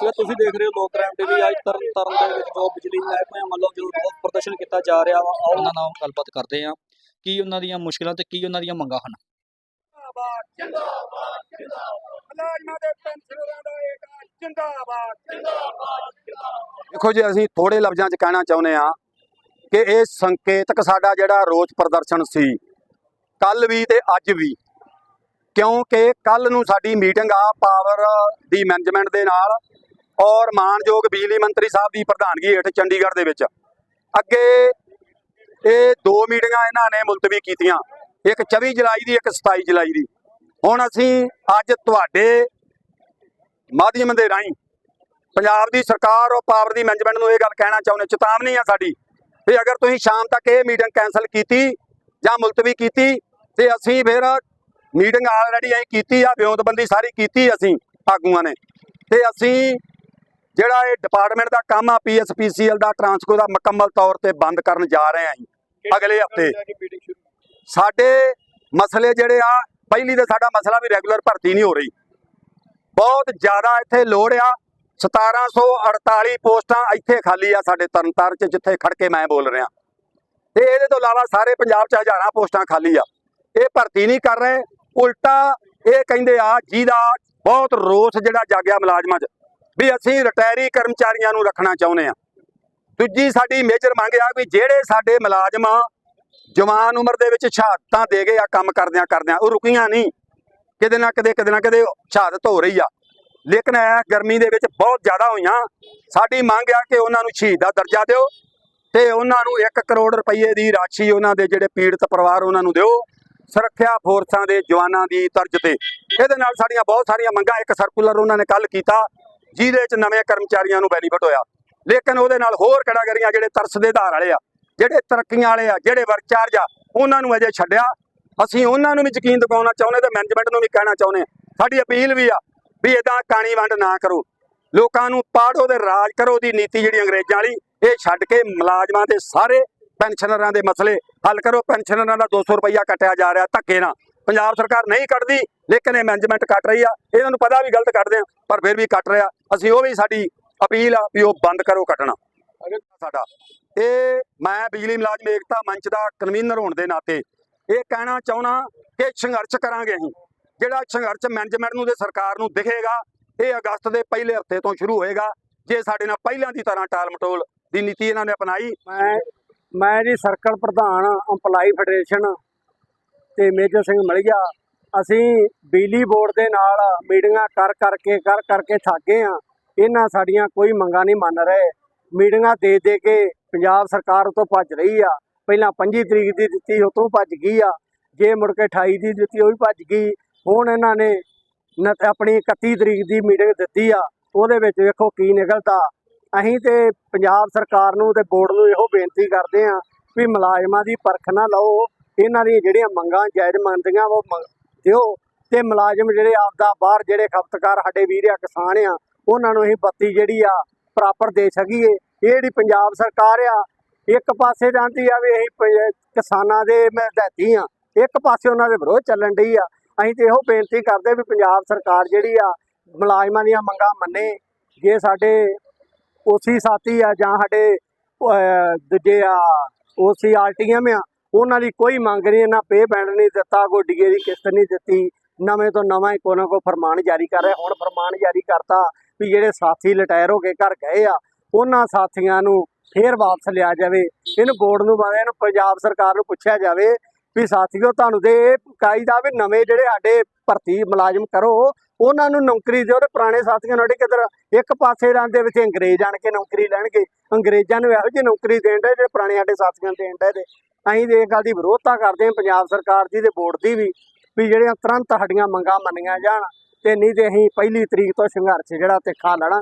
ਸੋ ਤੁਸੀਂ ਦੇਖ ਰਹੇ ਹੋ ਲੋਕ ਕ੍ਰਾਈਮ ਟੀਵੀ ਅੱਜ ਤਰਨ ਤਾਰਨ ਦੇ ਵਿੱਚ ਜੋ ਬਿਜਲੀ ਮਹਿਕਮੇ ਵੱਲੋਂ ਜੋ ਰੋਸ ਪ੍ਰਦਰਸ਼ਨ ਕੀਤਾ ਜਾ ਰਿਹਾ ਵਾ ਆਓ ਉਹਨਾਂ ਨਾਲ ਗੱਲਬਾਤ ਕਰਦੇ ਹਾਂ। ਕੀ ਉਹਨਾਂ ਦੀਆਂ ਮੁਸ਼ਕਲਾਂ ਤੇ ਕੀ ਉਹਨਾਂ ਦੀਆਂ ਮੰਗਾਂ ਹਨ? ਜਿੰਦਾਬਾਦ ਜਿੰਦਾਬਾਦ ਜਿੰਦਾਬਾਦ। ਮੁਲਾਜ਼ਮਾਂ ਦੇ ਪੈਨਸ਼ਨਰਾਂ ਦਾ ਏਕਾ ਜਿੰਦਾਬਾਦ ਜਿੰਦਾਬਾਦ ਦੇਖੋ ਜੀ ਅਸੀਂ ਥੋੜੇ ਲਫ਼ਜ਼ਾਂ 'ਚ ਕਹਿਣਾ ਚਾਹੁੰਦੇ ਆ ਕਿ ਇਹ ਸੰਕੇਤਕ ਸਾਡਾ ਜਿਹੜਾ ਰੋਸ ਪ੍ਰਦਰਸ਼ਨ ਸੀ ਕੱਲ ਵੀ ਤੇ ਅੱਜ ਵੀ ਕਿਉਂਕਿ ਕੱਲ ਨੂੰ ਸਾਡੀ ਮੀਟਿੰਗ ਆ ਪਾਵਰ ਦੀ ਮੈਨੇਜਮੈਂਟ ਦੇ ਨਾਲ ਔਰ ਮਾਨਯੋਗ ਬਿਜਲੀ ਮੰਤਰੀ ਸਾਹਿਬ ਦੀ ਪ੍ਰਧਾਨਗੀ ਹੇਠ ਚੰਡੀਗੜ੍ਹ ਦੇ ਵਿੱਚ। ਅੱਗੇ ਇਹ ਦੋ ਮੀਟਿੰਗਾਂ ਇਹਨਾਂ ਨੇ ਮੁਲਤਵੀ ਕੀਤੀਆਂ। ਇੱਕ 24 ਜੁਲਾਈ ਦੀ, ਇੱਕ 27 ਜੁਲਾਈ ਦੀ। ਹੁਣ ਅਸੀਂ ਅੱਜ ਤੁਹਾਡੇ ਮਾਧਿਅਮ ਦੇ ਰਾਹੀਂ ਪੰਜਾਬ ਦੀ ਸਰਕਾਰ ਔਰ ਪਾਵਰ ਦੀ ਮੈਨੇਜਮੈਂਟ ਨੂੰ ਇਹ ਗੱਲ ਕਹਿਣਾ ਚਾਹੁੰਦੇ ਚੇਤਾਵਨੀ ਆ ਸਾਡੀ ਵੀ ਅਗਰ ਤੁਸੀਂ ਸ਼ਾਮ ਤੱਕ ਇਹ ਮੀਟਿੰਗ ਕੈਨਸਲ ਕੀਤੀ ਜਾਂ ਮੁਲਤਵੀ ਕੀਤੀ ਤੇ ਅਸੀਂ ਫਿਰ ਮੀਟਿੰਗ ਆਲਰੇਡੀ ਅਸੀਂ ਕੀਤੀ ਆ, ਵਿਉਂਤਬੰਦੀ ਸਾਰੀ ਕੀਤੀ ਅਸੀਂ ਆਗੂਆਂ ਨੇ। ਤੇ ਅਸੀਂ ਜਿਹੜਾ ਇਹ ਡਿਪਾਰਟਮੈਂਟ ਦਾ ਕੰਮ ਆ ਪੀਐਸਪੀਸੀਐਲ ਦਾ ਟਰਾਂਸਕੋ ਦਾ ਮੁਕੰਮਲ ਤੌਰ ਤੇ ਬੰਦ ਕਰਨ ਜਾ ਰਹੇ ਅਸੀਂ ਅਗਲੇ ਹਫ਼ਤੇ। ਸਾਡੇ ਮਸਲੇ ਜਿਹੜੇ ਆ ਪਹਿਲੀ ਤਾਂ ਸਾਡਾ ਮਸਲਾ ਵੀ ਰੈਗੂਲਰ ਭਰਤੀ ਨਹੀਂ ਹੋ ਰਹੀ। ਬਹੁਤ ਜ਼ਿਆਦਾ ਇੱਥੇ ਲੋੜ ਆ 1748 ਪੋਸਟਾਂ ਇੱਥੇ ਖਾਲੀ ਆ ਸਾਡੇ ਤਰਨਤਾਰਨ ਚ ਜਿੱਥੇ ਖੜ ਕੇ ਮੈਂ ਬੋਲ ਰਿਹਾ। ਤੇ ਇਹਦੇ ਤੋਂ ਇਲਾਵਾ ਸਾਰੇ ਪੰਜਾਬ ਚ ਹਜ਼ਾਰਾਂ ਪੋਸਟਾਂ ਖਾਲੀ ਆ। ਇਹ ਭਰਤੀ ਨਹੀਂ ਕਰ ਰਹੇ ਉਲਟਾ ਇਹ ਕਹਿੰਦੇ ਆ ਜਿਹਦਾ ਬਹੁਤ ਰੋਸ ਜਿਹੜਾ ਜਾਗਿਆ ਮੁਲਾਜ਼ਮਾਂ 'ਚ। ਵੀ ਅਸੀਂ ਰਿਟਾਇਰੀ ਕਰਮਚਾਰੀਆਂ ਨੂੰ ਰੱਖਣਾ ਚਾਹੁੰਦੇ ਆ ਦੂਜੀ ਸਾਡੀ ਮੇਜਰ ਮੰਗ ਆ ਵੀ ਜਿਹੜੇ ਸਾਡੇ ਮੁਲਾਜ਼ਮ ਜਵਾਨ ਉਮਰ ਦੇ ਵਿੱਚ ਸ਼ਹਾਦਤਾਂ ਦੇ ਗਏ ਆ ਕੰਮ ਕਰਦਿਆਂ ਕਰਦਿਆਂ, ਉਹ ਰੁਕੀਆਂ ਨਹੀਂ। ਕਿਤੇ ਨਾ ਕਿਤੇ ਕਿਤੇ ਨਾ ਕਿਤੇ ਸ਼ਹਾਦਤ ਹੋ ਰਹੀ ਆ। ਲੇਕਿਨ ਇਹ ਗਰਮੀ ਦੇ ਵਿੱਚ ਬਹੁਤ ਜ਼ਿਆਦਾ ਹੋਈਆਂ। ਸਾਡੀ ਮੰਗ ਆ ਕਿ ਉਹਨਾਂ ਨੂੰ ਸ਼ਹੀਦ ਦਾ ਦਰਜਾ ਦਿਓ ਤੇ ਉਹਨਾਂ ਨੂੰ 1 ਕਰੋੜ ਰੁਪਏ ਦੀ ਰਾਸ਼ੀ ਉਹਨਾਂ ਦੇ ਜਿਹੜੇ ਪੀੜਤ ਪਰਿਵਾਰ ਉਹਨਾਂ ਨੂੰ ਦਿਓ, ਸੁਰੱਖਿਆ ਫੋਰਸਾਂ ਦੇ ਜਵਾਨਾਂ ਦੀ ਤਰਜ ਤੇ। ਇਹਦੇ ਨਾਲ ਸਾਡੀਆਂ ਬਹੁਤ ਸਾਰੀਆਂ ਮੰਗਾਂ, ਇੱਕ ਸਰਕੂਲਰ ਉਹਨਾਂ ਨੇ ਕੱਲ ਕੀਤਾ। ਜਿਹਦੇ ਚ ਨਵੇਂ ਕਰਮਚਾਰੀਆਂ ਨੂੰ ਬੈਨੀਫਿਟ ਹੋਇਆ। ਲੇਕਿਨ ਉਹਦੇ ਨਾਲ ਹੋਰ ਕੈਟਾਗਰੀਆਂ ਜਿਹੜੇ ਤਰਸ ਦੇ ਆਧਾਰ ਵਾਲੇ ਆ, ਜਿਹੜੇ ਤਰੱਕੀਆਂ ਵਾਲੇ ਆ, ਜਿਹੜੇ ਵਰਕਚਾਰਜ ਆ, ਉਹਨਾਂ ਨੂੰ ਅਜੇ ਛੱਡਿਆ। ਅਸੀਂ ਉਹਨਾਂ ਨੂੰ ਵੀ ਯਕੀਨ ਦਿਵਾਉਣਾ ਚਾਹੁੰਦੇ ਤੇ ਮੈਨੇਜਮੈਂਟ ਨੂੰ ਵੀ ਕਹਿਣਾ ਚਾਹੁੰਦੇ ਹਾਂ। ਸਾਡੀ ਅਪੀਲ ਵੀ ਆ ਵੀ ਇਦਾਂ ਕਾਣੀ ਵੰਡ ਨਾ ਕਰੋ। ਲੋਕਾਂ ਨੂੰ ਪਾੜੋ ਤੇ ਰਾਜ ਕਰੋ ਦੀ ਨੀਤੀ ਜਿਹੜੀ ਅੰਗਰੇਜ਼ਾਂ ਵਾਲੀ, ਇਹ ਛੱਡ ਕੇ ਮੁਲਾਜ਼ਮਾਂ ਦੇ ਸਾਰੇ ਪੈਨਸ਼ਨਰਾਂ ਦੇ ਮਸਲੇ ਹੱਲ ਕਰੋ। ਪੈਨਸ਼ਨਰਾਂ ਦਾ 200 ਰੁਪਈਆ ਕੱਟਿਆ ਜਾ ਰਿਹਾ ਧੱਕੇ ਨਾਲ। ਪੰਜਾਬ ਸਰਕਾਰ ਨਹੀਂ ਕੱਢਦੀ ਲੇਕਿਨ ਇਹ ਮੈਨੇਜਮੈਂਟ ਕੱਟ ਰਹੀ ਆ। ਇਹਨਾਂ ਨੂੰ ਪਤਾ ਵੀ ਗਲਤ ਕੱਢਦੇ ਆ, ਪਰ ਫਿਰ ਵੀ ਕੱਟ ਰਿਹਾ। ਅਸੀਂ ਉਹ ਵੀ ਸਾਡੀ ਅਪੀਲ ਆ ਵੀ ਉਹ ਬੰਦ ਕਰੋ ਕੱਟਣਾ ਸਾਡਾ। ਇਹ ਮੈਂ ਬਿਜਲੀ ਮੁਲਾਜ਼ਮ ਏਕਤਾ ਮੰਚ ਦਾ ਕਨਵੀਨਰ ਹੋਣ ਦੇ ਨਾਤੇ ਇਹ ਕਹਿਣਾ ਚਾਹਣਾ ਕਿ ਸੰਘਰਸ਼ ਕਰਾਂਗੇ ਅਸੀਂ। ਜਿਹੜਾ ਸੰਘਰਸ਼ ਮੈਨੇਜਮੈਂਟ ਨੂੰ ਤੇ ਸਰਕਾਰ ਨੂੰ ਦਿਖੇਗਾ, ਇਹ ਅਗਸਤ ਦੇ ਪਹਿਲੇ ਹਫ਼ਤੇ ਤੋਂ ਸ਼ੁਰੂ ਹੋਏਗਾ, ਜੇ ਸਾਡੇ ਨਾਲ ਪਹਿਲਾਂ ਦੀ ਤਰ੍ਹਾਂ ਟਾਲ ਮਟੋਲ ਦੀ ਨੀਤੀ ਇਹਨਾਂ ਨੇ ਅਪਣਾਈ। ਮੈਂ ਮੈਂ ਜੀ ਸਰਕਲ ਪ੍ਰਧਾਨ ਅੰਪਲਾਈ ਫੈਡਰੇਸ਼ਨ ਤੇ ਮੇਜਰ ਸਿੰਘ ਮਲਿਆ ਅਸੀਂ ਬਿਜਲੀ ਬੋਰਡ ਦੇ ਨਾਲ ਮੀਟਿੰਗਾਂ ਕਰ ਕਰਕੇ ਕਰ ਕਰਕੇ ਥੱਕ ਗਏ ਆ ਇਹਨਾਂ ਸਾਡੀਆਂ ਕੋਈ ਮੰਗਾਂ ਨਹੀਂ ਮੰਨ ਰਹੇ। ਮੀਟਿੰਗਾਂ ਦੇ ਦੇ ਕੇ ਪੰਜਾਬ ਸਰਕਾਰ ਉਤੋਂ ਭੱਜ ਰਹੀ ਆ। ਪਹਿਲਾਂ 25 ਤਰੀਕ ਦੀ ਦਿੱਤੀ ਉਹ ਤੋਂ ਭੱਜ ਗਈ ਆ। ਜੇ ਮੁੜ ਕੇ 28 ਦੀ ਦਿੱਤੀ, ਉਹ ਵੀ ਭੱਜ ਗਈ। ਹੁਣ ਇਹਨਾਂ ਨੇ ਨ- ਆਪਣੀ 31 ਤਰੀਕ ਦੀ ਮੀਟਿੰਗ ਦਿੱਤੀ ਆ। ਉਹਦੇ ਵਿੱਚ ਵੇਖੋ ਕੀ ਨਿਕਲਦਾ। ਅਸੀਂ ਤੇ ਪੰਜਾਬ ਸਰਕਾਰ ਨੂੰ ਤੇ ਬੋਰਡ ਨੂੰ ਇਹੋ ਬੇਨਤੀ ਕਰਦੇ ਆ ਵੀ ਮੁਲਾਜ਼ਮਾਂ ਦੀ ਪਰਖ ਨਾ ਲਓ। ਇਹਨਾਂ ਦੀਆਂ ਜਿਹੜੀਆਂ ਮੰਗਾਂ, ਜਾਇਜ਼ ਮੰਨਦੀਆਂ ਉਹ ਮੰਗ ਦਿਓ ਤੇ ਮੁਲਾਜ਼ਮ ਜਿਹੜੇ ਆਪਦਾ ਬਾਹਰ ਜਿਹੜੇ ਖਪਤਕਾਰ ਸਾਡੇ ਵੀਰ ਆ, ਕਿਸਾਨ ਆ, ਉਹਨਾਂ ਨੂੰ ਅਸੀਂ ਬੱਤੀ ਜਿਹੜੀ ਆ ਪ੍ਰਾਪਰ ਦੇ ਸਕੀਏ। ਇਹ ਜਿਹੜੀ ਪੰਜਾਬ ਸਰਕਾਰ ਆ, ਇੱਕ ਪਾਸੇ ਜਾਂਦੀ ਆ ਵੀ ਅਸੀਂ ਕਿਸਾਨਾਂ ਦੇ ਮਦਦੀ ਆ, ਇੱਕ ਪਾਸੇ ਉਹਨਾਂ ਦੇ ਵਿਰੋਧ ਚੱਲਣ ਡਈ ਆ। ਅਸੀਂ ਤੇ ਇਹੋ ਬੇਨਤੀ ਕਰਦੇ ਵੀ ਪੰਜਾਬ ਸਰਕਾਰ ਜਿਹੜੀ ਆ, ਮੁਲਾਜ਼ਮਾਂ ਦੀਆਂ ਮੰਗਾਂ ਮੰਨੇ, ਜੇ ਸਾਡੇ ਓਸੀ ਸਾਥੀ ਆ ਜਾਂ ਸਾਡੇ ਦੂਜੇ ਆ, ਓਸੀ ਆਰਟੀਐਮ ਆ ਉਹਨਾਂ ਦੀ ਕੋਈ ਮੰਗ ਨਹੀਂ ਇਹਨਾਂ ਪੇ ਬੈਂਡ ਨਹੀਂ ਦਿੱਤਾ, ਕੋਈ ਡੀਏ ਦੀ ਕਿਸ਼ਤ ਨਹੀਂ ਦਿੱਤੀ, ਨਵੇਂ ਤੋਂ ਨਵਾਂ ਹੀ ਕੋਈ ਨਾ ਫਰਮਾਨ ਜਾਰੀ ਕਰ ਰਿਹਾ। ਹੁਣ ਫਰਮਾਨ ਜਾਰੀ ਕਰਤਾ ਵੀ ਜਿਹੜੇ ਸਾਥੀ ਰਿਟਾਇਰ ਹੋ ਕੇ ਘਰ ਗਏ ਆ, ਉਹਨਾਂ ਸਾਥੀਆਂ ਨੂੰ ਫੇਰ ਵਾਪਸ ਲਿਆ ਜਾਵੇ। ਇਹਨੂੰ ਬੋਰਡ ਨੂੰ ਬਾਰੇ ਇਹਨੂੰ ਪੰਜਾਬ ਸਰਕਾਰ ਨੂੰ ਪੁੱਛਿਆ ਜਾਵੇ ਵੀ ਸਾਥੀਓ, ਤੁਹਾਨੂੰ ਤੇ ਇਹ ਕਾਇਦਾ ਵੀ ਨਵੇਂ ਜਿਹੜੇ ਸਾਡੇ ਭਰਤੀ ਮੁਲਾਜ਼ਮ ਕਰੋ ਉਹਨਾਂ ਨੂੰ ਨੌਕਰੀ ਦਿਓ ਤੇ ਪੁਰਾਣੇ ਸਾਥੀਆਂ ਨੂੰ ਜਿਹੜੇ ਕਿਧਰ ਇੱਕ ਪਾਸੇ ਰਾਂ ਦੇ ਵਿੱਚ ਅੰਗਰੇਜ਼ ਆਣ ਕੇ ਨੌਕਰੀ ਲੈਣਗੇ। ਅੰਗਰੇਜ਼ਾਂ ਨੂੰ ਇਹੋ ਜਿਹੀ ਨੌਕਰੀ ਦੇਣ ਦੇ ਜਿਹੜੇ ਪੁਰਾਣੇ ਸਾਡੇ ਸਾਥੀਆਂ ਨੂੰ ਦੇਣ ਦੇ ਤੇ ਅਸੀਂ ਤੇ ਇਹ ਗੱਲ ਦੀ ਵਿਰੋਧਤਾ ਕਰਦੇ ਹਾਂ, ਪੰਜਾਬ ਸਰਕਾਰ ਦੀ ਤੇ ਬੋਰਡ ਦੀ ਵੀ ਵੀ ਜਿਹੜੀਆਂ ਤੁਰੰਤ ਸਾਡੀਆਂ ਮੰਗਾਂ ਮੰਨੀਆਂ ਜਾਣ ਤੇ ਨਹੀਂ ਤੇ ਅਸੀਂ ਪਹਿਲੀ ਤਰੀਕ ਤੋਂ ਸੰਘਰਸ਼ ਜਿਹੜਾ ਤਿੱਖਾ ਲੜਾਂ